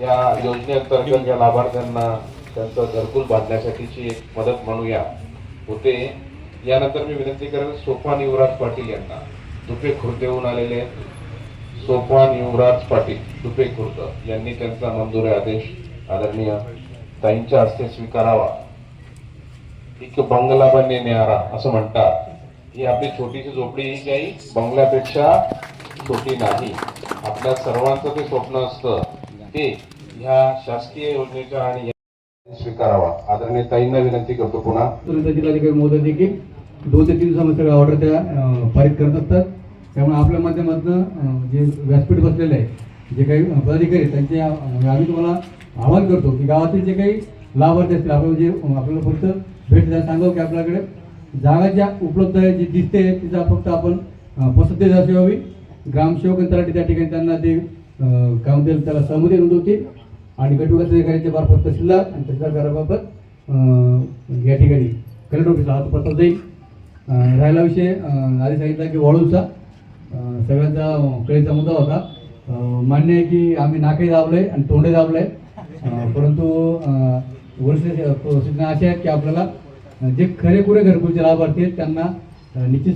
या योजनेअंतर्गत या लाभार्थ्यांना त्यांचं घरकुल बांधण्यासाठीची एक मदत म्हणूया होते. यानंतर मी विनंती करेन सोपान युवराज पाटील यांना. दुपे खुर्देहून आलेले सोपान युवराज पाटील दुपे खुर्द यांनी त्यांचा मंजुरी आदेश आदरणीय ताईंच्या हस्ते स्वीकारावा. एक बंगला बनणे न्यारा असं म्हणतात. ही आपली छोटीशी झोपडी ही काही बंगल्यापेक्षा छोटी नाही. आपल्या सर्वांचं ते स्वप्न असतं. ते ह्या शासकीय योजनेच्या आणि स्वीकारावा. आदरणीय ताईंना विनंती करतो पुन्हा. तुरंत जिल्हाधिकारी महोदय देखील दोन ते तीन दिवसामध्ये सगळ्या ऑर्डर त्या पारित करत असतात. त्यामुळे आपल्या माध्यमातून जे व्यासपीठ बसलेले आहे जे काही पदाधिकारी त्यांचे म्हणजे आम्ही तुम्हाला आवाहन करतो की गावातील जे काही लाभार्थी असतील आपण जे आपल्याला फक्त भेट द्या सांगावं की आपल्याकडे जागा ज्या उपलब्ध आहे जी दिसते तिचा फक्त आपण अं, पसंती दर्शवावी. ग्रामसेवक आणि तलाठी त्या ठिकाणी त्यांना ते काय म्हणतील त्याला सहमती नोंदवतील आणि गटविकास अधिकाऱ्यांच्या मार्फत तहसीलदार आणि तहसीलदाराबाबत घराबाबत या ठिकाणी कलेक्टर ऑफिसला हात पत्र जाईल. राहिला विषय आधी सांगितला की वाळूचा सगळ्यांचा कळीचा मुद्दा होता. मान्य आहे की आम्ही नाके आहे आणि तोंडे दाबलोय. परंतु वरिष्ठ सूचना अशा आहेत की आपल्याला जे खरेखुरे घरकुलचे लाभार्थी आहेत त्यांना निश्चित